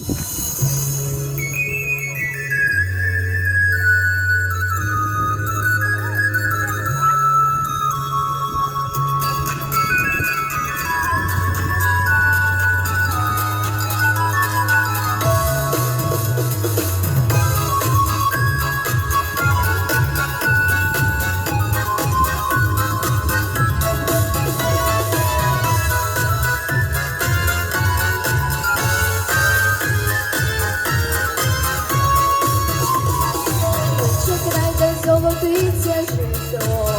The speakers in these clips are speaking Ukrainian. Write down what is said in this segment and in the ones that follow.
you котиться жито,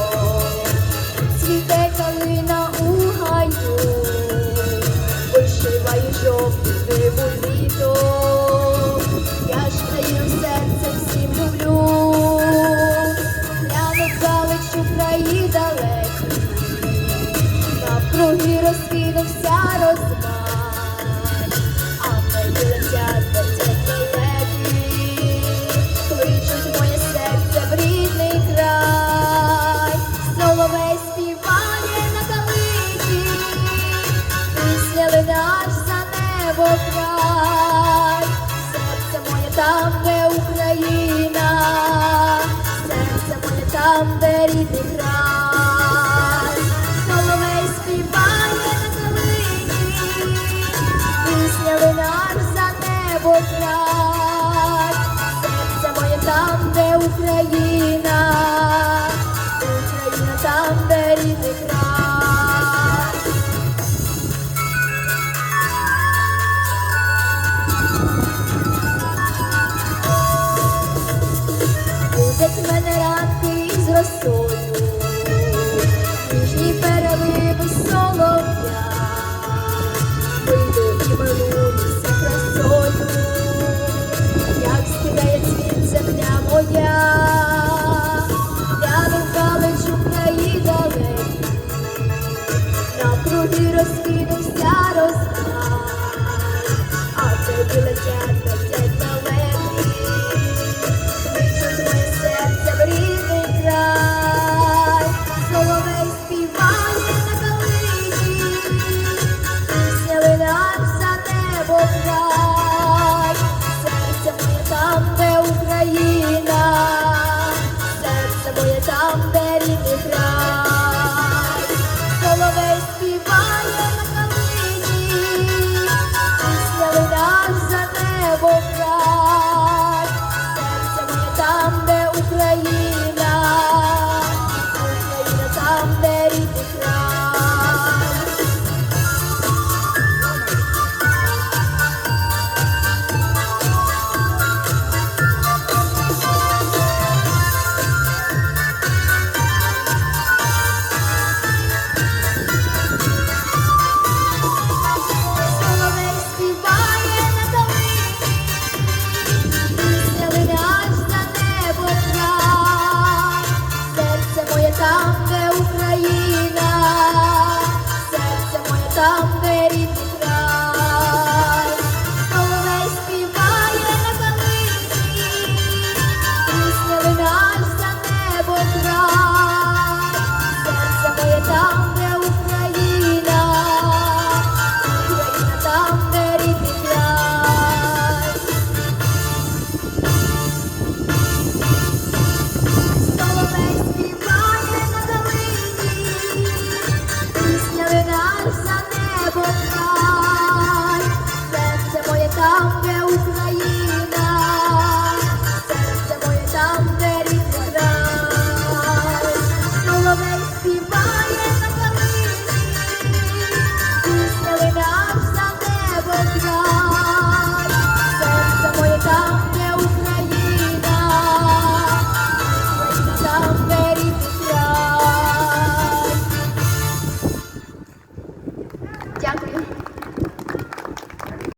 цвіте калина у гаю, вишиває жовтий. Серце моє там, де Україна. soul. там, де Україна, серце моє там.